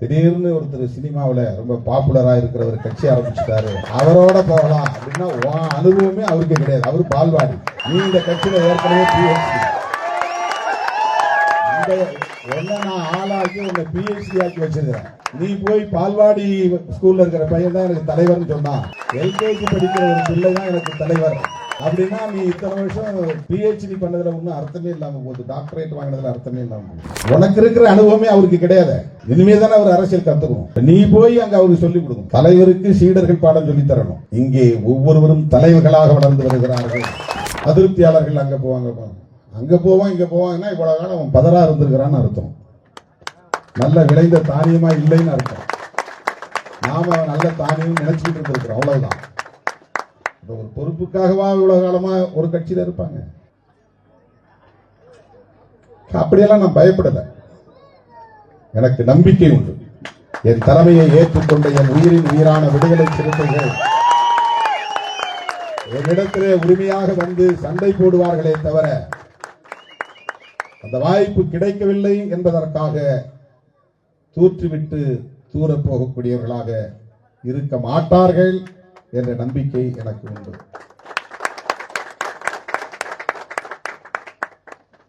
திடீர்னு ஒருத்தர் சினிமாவில் ரொம்ப பாப்புலராக இருக்கிற ஒரு கட்சி ஆரம்பிச்சுட்டாரு. அவரோட போகலாம் அப்படின்னா உன் அனுபவமே அவருக்கு கிடையாது. அவர் பால்வாடி. நீ இந்த கட்சியில் ஏற்கனவே பிஹெச்டி இந்த என்ன நான் ஆளாக்கி உன்னை பிஹெச்டி ஆக்கி வச்சிருக்கிறேன். நீ போய் பால்வாடி ஸ்கூல்ல இருக்கிற பையன் தான் எனக்கு தலைவர்னு சொன்னான். எல்கேஜி படிக்கிற ஒரு பிள்ளை தான் எனக்கு தலைவர். அப்படின்னா நீ இத்தனை வருஷம் பிஹெச்டி பண்ணதுல ஒன்றும் அர்த்தமே இல்லாம போகுது. டாக்டரேட் வாங்கினதுல அர்த்தமே இல்லாம போகுது. உனக்கு இருக்கிற அனுபவமே அவருக்கு கிடையாது. இனிமே தானே அவர் அரசியல் கத்துக்கணும் நீ போய் அங்க அவருக்கு சொல்லிக் கொடுக்கும் தலைவருக்கு சீடர்கள் பாடம் சொல்லித் தரணும். இங்கே ஒவ்வொருவரும் தலைவர்களாக வளர்ந்து வருகிறார்கள். அதிருப்தியாளர்கள் அங்க போவாங்க அங்க போவான் இங்க போவாங்கன்னா இவ்வளவு காலம் அவன் பதறா இருந்திருக்கிறான்னு அர்த்தம். நல்ல விளைந்த தானியமா இல்லைன்னு அர்த்தம். நாம அவன் நல்ல தானியம் நினைச்சுக்கிட்டு இருந்திருக்கிறோம். அவ்வளவுதான். இப்ப ஒரு பொறுப்புக்காகவா இவ்வளவு காலமா ஒரு கட்சியில இருப்பாங்க? அப்படியெல்லாம் நான் பயப்படல. எனக்கு நம்பிக்கை உண்டு. என் தலைமையை ஏற்றுக்கொண்ட என் உயிரின் உயிரான விடுதலை சிறுத்தைகள் என்னிடத்திலே உரிமையாக வந்து சண்டை போடுவார்களே தவிர அந்த வாய்ப்பு கிடைக்கவில்லை என்பதற்காக தூற்றிவிட்டு தூர போகக்கூடியவர்களாக இருக்க மாட்டார்கள். என்ற நம்பிக்கை எனக்கு உண்டு.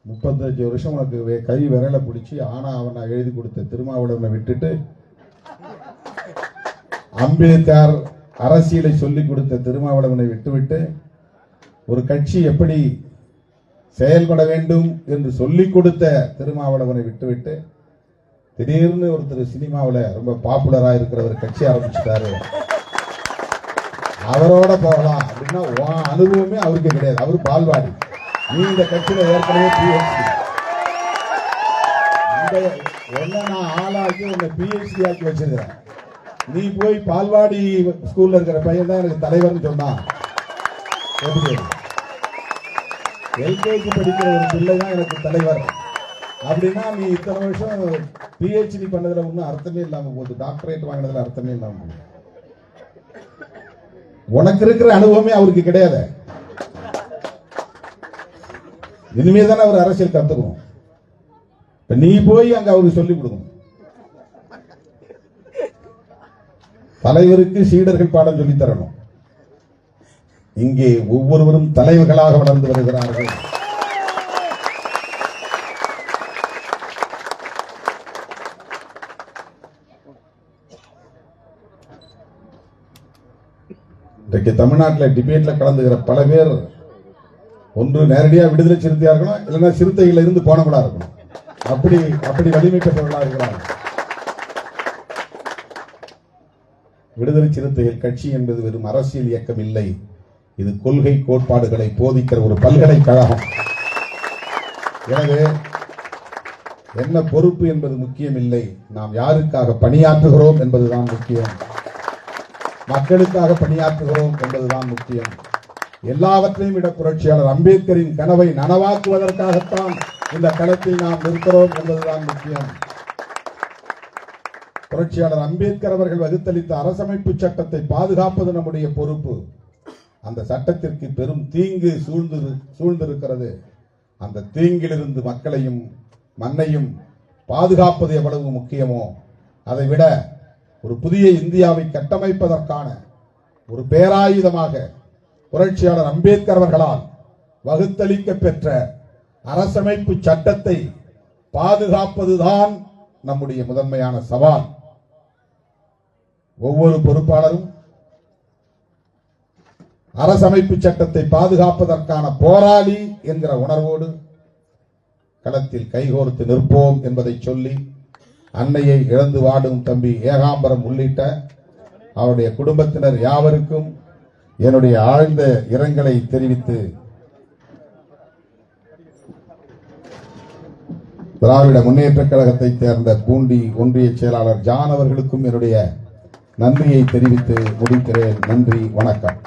முப்பத்தஞ்சு வருஷம் உனக்கு கை விரலை பிடிச்சி ஆனா அவனை எழுதி கொடுத்த திருமாவளவனை விட்டுட்டு அம்பேத்கர் அரசியலை சொல்லிக் கொடுத்த திருமாவளவனை விட்டுவிட்டு ஒரு கட்சி எப்படி செயல்பட வேண்டும் என்று சொல்லிக் கொடுத்த திருமாவளவனை விட்டுவிட்டு திடீர்னு ஒருத்தர் சினிமாவில் ரொம்ப பாப்புலராக இருக்கிற ஒரு கட்சி ஆரம்பிச்சுட்டாரு. அவரோட போகலாம் அப்படின்னா உன் அனுபவமே அவருக்கு கிடையாது. அவர் பால்வாடி. நீ இந்த கட்சியில ஏற்கனவே பிஹெச்டி இந்த என்ன நான் ஆளாக்கி உன்னை பிஹெச்டி ஆக்கி வச்சிருக்கிறேன். நீ போய் பால்வாடி ஸ்கூல்ல இருக்கிற பையன் தான் எனக்கு தலைவர்னு சொன்னான். எப்படி? எல்கேஜி படிக்கிற ஒரு பிள்ளை தான் எனக்கு தலைவர். அப்படின்னா நீ இத்தனை வருஷம் பிஹெச்டி பண்ணதுல ஒன்றும் அர்த்தமே இல்லாமல் போகுது. டாக்டரேட் வாங்கினதுல அர்த்தமே இல்லாமல் போகுது. உனக்கு இருக்கிற அனுபவமே அவருக்கு கிடையாது. இனிமே தானே அவர் அரசியல் கத்துக்கணும். இப்ப நீ போய் அங்க அவருக்கு சொல்லிக் கொடுக்கணும். தலைவருக்கு சீடர்கள் பாடம் சொல்லித் தரணும். இங்கே ஒவ்வொருவரும் தலைவர்களாக வளர்ந்து வருகிறார்கள். இன்றைக்கு தமிழ்நாட்டில் டிபேட்ல கலந்துகிற பல பேர் ஒன்று நேரடியாக விடுதலை சிறுத்தையா இருக்கணும் இல்லைன்னா சிறுத்தைகள் இருந்து போனவங்களா இருக்கணும். அப்படி அப்படி வலிமை பெற்றவர்களா இருக்கிறாங்க விடுதலை சிறுத்தைகள் கட்சி என்பது வெறும் அரசியல் இயக்கம் இல்லை. இது கொள்கை கோட்பாடுகளை போதிக்கிற ஒரு பல்கலைக்கழகம். எனவே என்ன பொறுப்பு என்பது முக்கியமில்லை. நாம் யாருக்காக பணியாற்றுகிறோம் என்பதுதான் முக்கியம். மக்களுக்காக பணியாற்றுகிறோம் என்பதுதான் முக்கியம். எல்லாவற்றையும் விட புரட்சியாளர் அம்பேத்கரின் கனவை நனவாக்குவதற்காகத்தான் இந்த களத்தில் நாம் நிற்கிறோம் என்பதுதான் முக்கியம். புரட்சியாளர் அம்பேத்கர் அவர்கள் வகுத்தளித்த அரசமைப்பு சட்டத்தை பாதுகாப்பது நம்முடைய பொறுப்பு. அந்த சட்டத்திற்கு பெரும் தீங்கு சூழ்ந்து சூழ்ந்திருக்கிறது. அந்த தீங்கிலிருந்து மக்களையும் மண்ணையும் பாதுகாப்பது எவ்வளவு முக்கியமோ அதை விட ஒரு புதிய இந்தியாவை கட்டமைப்பதற்கான ஒரு பேராயுதமாக புரட்சியாளர் அம்பேத்கர் அவர்களால் வகுத்தளிக்க பெற்ற அரசமைப்பு சட்டத்தை பாதுகாப்பதுதான் நம்முடைய முதன்மையான சவால். ஒவ்வொரு பொறுப்பாளரும் அரசமைப்பு சட்டத்தை பாதுகாப்பதற்கான போராளி என்கிற உணர்வோடு களத்தில் கைகோர்த்து நிற்போம் என்பதை சொல்லி அன்னையை இழந்து வாடும் தம்பி ஏகாம்பரம் உள்ளிட்ட அவருடைய குடும்பத்தினர் யாவருக்கும் என்னுடைய ஆழ்ந்த இரங்கலை தெரிவித்து திராவிட முன்னேற்றக் கழகத்தை சேர்ந்த பூண்டி ஒன்றிய செயலாளர் ஜான் அவர்களுக்கும் என்னுடைய நன்றியை தெரிவித்து முடிக்கிறேன். நன்றி வணக்கம்.